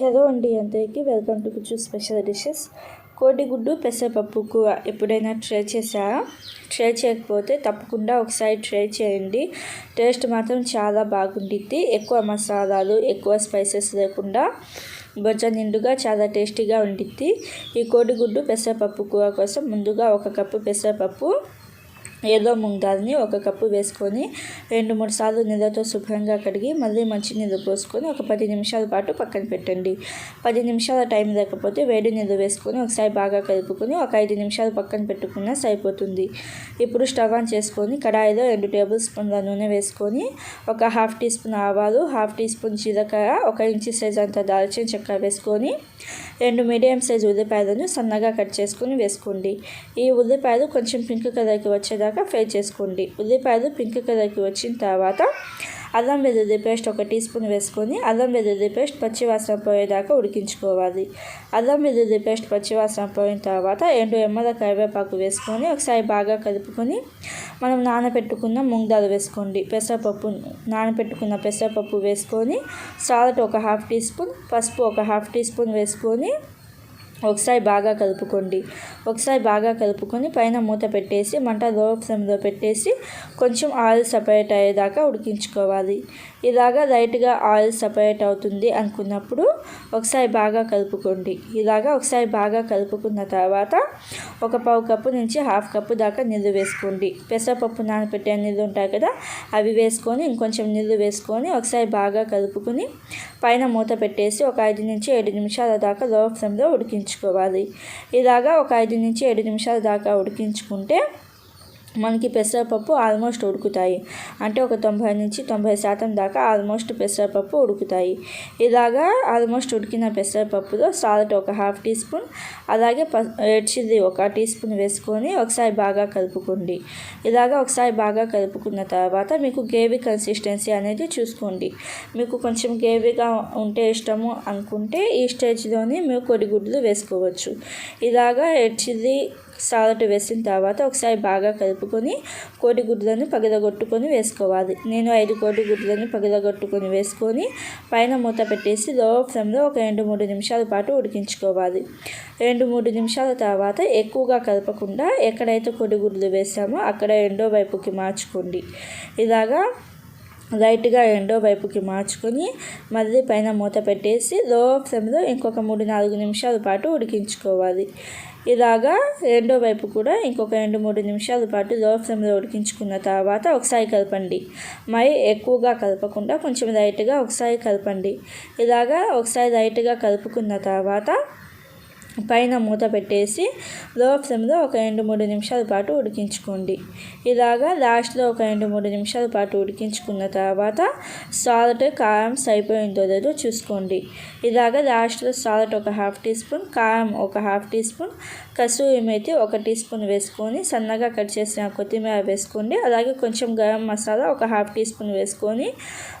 Hello అండి అందరికీ welcome to కుచు special dishes. కోడిగుడ్డు పెసరపప్పు కూర ఎప్పుడైనా ట్రై చేశారా? ట్రై చేయకపోతే తప్పకుండా ఒకసారి ట్రై చేయండి. టేస్ట్ మాత్రం చాలా బాగుండిద్ది. ఎక్కువ మసాలాలు ఎక్కువ స్పైసెస్ లేకుండా బొజ్జ నిండుగా చాలా టేస్టీగా ఉండిద్ది. ఈ కోడిగుడ్డు పెసరపప్పు కూర కోసం ముందుగా ఒక కప్పు పెసరపప్పు ఏదో ముంగాల్ని ఒక కప్పు వేసుకొని రెండు మూడు సార్లు నీళ్ళతో శుభ్రంగా కడిగి మళ్ళీ మంచి నీళ్ళు పోసుకొని ఒక పది నిమిషాల పాటు పక్కన పెట్టండి. పది నిమిషాల టైం లేకపోతే వేడి నీళ్ళు వేసుకొని ఒకసారి బాగా కలుపుకొని ఒక ఐదు నిమిషాలు పక్కన పెట్టుకున్నా సరిపోతుంది. ఇప్పుడు స్టవ్ ఆన్ చేసుకొని కడాయిలో రెండు టేబుల్ స్పూన్ల నూనె వేసుకొని ఒక హాఫ్ టీ స్పూన్ ఆవాలు హాఫ్ టీ స్పూన్ జీలకర్ర ఒక ఇంచు సైజ్ అంత దాల్చిన చెక్క వేసుకొని రెండు మీడియం సైజ్ ఉల్లిపాయలను సన్నగా కట్ చేసుకొని వేసుకోండి. ఈ ఉల్లిపాయలు కొంచెం పింక్ కలర్కి వచ్చేదాకా ఫ్రై చేసుకోండి. ఉల్లిపాయలు పింక్ కలర్కి వచ్చిన తర్వాత అల్లం వెల్లుల్లి పేస్ట్ ఒక టీ స్పూన్ వేసుకొని అల్లం వెల్లుల్లి పేస్ట్ పచ్చివాసన పోయేదాకా ఉడికించుకోవాలి. అల్లం వెల్లుల్లి పేస్ట్ పచ్చివాసన పోయిన తర్వాత ఎండు ఎమ్మల కరివేపాకు వేసుకొని ఒకసారి బాగా కలుపుకొని మనం నానబెట్టుకున్న ముంగదాలు వేసుకోండి. పెసరపప్పు నానబెట్టుకున్న పెసరపప్పు వేసుకొని సాల్ట్ ఒక హాఫ్ టీ స్పూన్ పసుపు ఒక హాఫ్ టీ స్పూన్ వేసుకొని ఒకసారి బాగా కలుపుకోండి. ఒకసారి బాగా కలుపుకొని పైన మూత పెట్టేసి మంట లో ఫ్లేమ్లో పెట్టేసి కొంచెం ఆయిల్ సపరేట్ అయ్యేదాకా ఉడికించుకోవాలి. ఇలాగా లైట్గా ఆయిల్ సపరేట్ అవుతుంది అనుకున్నప్పుడు ఒకసారి బాగా కలుపుకోండి. ఇలాగా ఒకసారి బాగా కలుపుకున్న తర్వాత ఒక పావు కప్పు నుంచి హాఫ్ కప్పు దాకా నీళ్ళు వేసుకోండి. పెసరపప్పు నానపెట్టే నీళ్ళు ఉంటాయి కదా అవి వేసుకొని ఇంకొంచెం నీళ్ళు వేసుకొని ఒకసారి బాగా కలుపుకొని పైన మూత పెట్టేసి ఒక ఐదు నుంచి ఏడు నిమిషాల దాకా లో ఫ్లేమ్లో ఉడికించుకోవాలి ఇలాగా ఒక ఐదు నుంచి ఏడు నిమిషాల దాకా ఉడికించుకుంటే మనకి పెసరపప్పు ఆల్మోస్ట్ ఉడుకుతాయి. అంటే ఒక తొంభై నుంచి తొంభై శాతం దాకా ఆల్మోస్ట్ పెసరపప్పు ఉడుకుతాయి. ఇలాగా ఆల్మోస్ట్ ఉడికిన పెసరపప్పులో సాల్ట్ ఒక హాఫ్ టీ స్పూన్ అలాగే ప రెడ్ చిల్లీ ఒక టీ స్పూన్ వేసుకొని ఒకసారి బాగా కలుపుకోండి. ఇలాగా ఒకసారి బాగా కలుపుకున్న తర్వాత మీకు గ్రేవీ కన్సిస్టెన్సీ అనేది చూసుకోండి. మీకు కొంచెం గ్రేవీగా ఉంటే ఇష్టము అనుకుంటే ఈ స్టేజ్లోనే మీరు కొడిగుడ్లు వేసుకోవచ్చు. ఇలాగా రెడ్ చిల్లీ సాల్ట్ వేసిన తర్వాత ఒకసారి బాగా కలుపుకొని కోడిగుడ్లను పగలగొట్టుకొని వేసుకోవాలి. నేను ఐదు కోడిగుడ్లను పగలగొట్టుకొని వేసుకొని పైన మూత పెట్టేసి లో ఫ్లేమ్లో ఒక రెండు మూడు నిమిషాల పాటు ఉడికించుకోవాలి. రెండు మూడు నిమిషాల తర్వాత ఎక్కువగా కలపకుండా ఎక్కడైతే కోడిగుడ్లు వేసామో అక్కడ రెండో వైపుకి మార్చుకోండి. ఇలాగా లైట్గా రెండో వైపుకి మార్చుకొని మళ్ళీ పైన మూత పెట్టేసి లో ఫ్లేమ్లో ఇంకొక మూడు నాలుగు నిమిషాల పాటు ఉడికించుకోవాలి. ఇలాగా రెండో వైపు కూడా ఇంకొక రెండు మూడు నిమిషాల పాటు లో ఫ్లేమ్లో ఉడికించుకున్న తర్వాత ఒకసారి కలపండి. మై ఎక్కువగా కలపకుండా కొంచెం లైట్గా ఒకసారి కలపండి. ఇలాగా ఒకసారి లైట్గా కలుపుకున్న తర్వాత పైన మూత పెట్టేసి లో ఫ్లేమ్లో ఒక రెండు మూడు నిమిషాల పాటు ఉడికించుకోండి. ఇలాగా లాస్ట్లో ఒక రెండు మూడు నిమిషాల పాటు ఉడికించుకున్న తర్వాత సాల్ట్ కారం సరిపోయిందో లేదో చూసుకోండి. ఇలాగా లాస్ట్లో సాల్ట్ ఒక హాఫ్ టీ స్పూన్ కారం ఒక half teaspoon kasuri methi ఒక టీ స్పూన్ వేసుకొని సన్నగా కట్ చేసిన కొత్తిమీర వేసుకోండి. అలాగే కొంచెం గరం మసాలా ఒక హాఫ్ టీ స్పూన్ వేసుకొని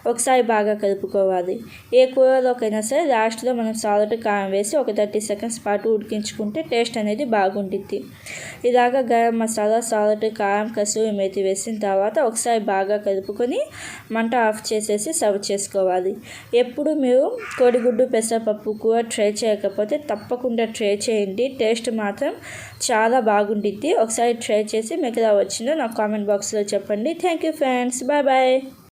ఒకసారి బాగా కలుపుకోవాలి. ఏ కూరలోకైనా సరే లాస్ట్లో మనం సాల్ట్ కారం వేసి ఒక థర్టీ సెకండ్స్ పాటు పాటు ఉడికించుకుంటే టేస్ట్ అనేది బాగుంటుంది ఇలాగ గరం మసాలా సాల్ట్ కారం కసూరి మేతి వేసిన తర్వాత ఒకసారి బాగా కలుపుకొని మంట ఆఫ్ చేసేసి సర్వ్ చేసుకోవాలి. ఎప్పుడు మీరు కోడిగుడ్డు పెసరపప్పు కూర ట్రై చేయకపోతే తప్పకుండా ట్రై చేయండి. టేస్ట్ మాత్రం చాలా బాగుండిద్ది. ఒకసారి ట్రై చేసి మీకు ఎలా వచ్చిందో నాకు కామెంట్ బాక్స్లో చెప్పండి. Thank you friends. Bye bye.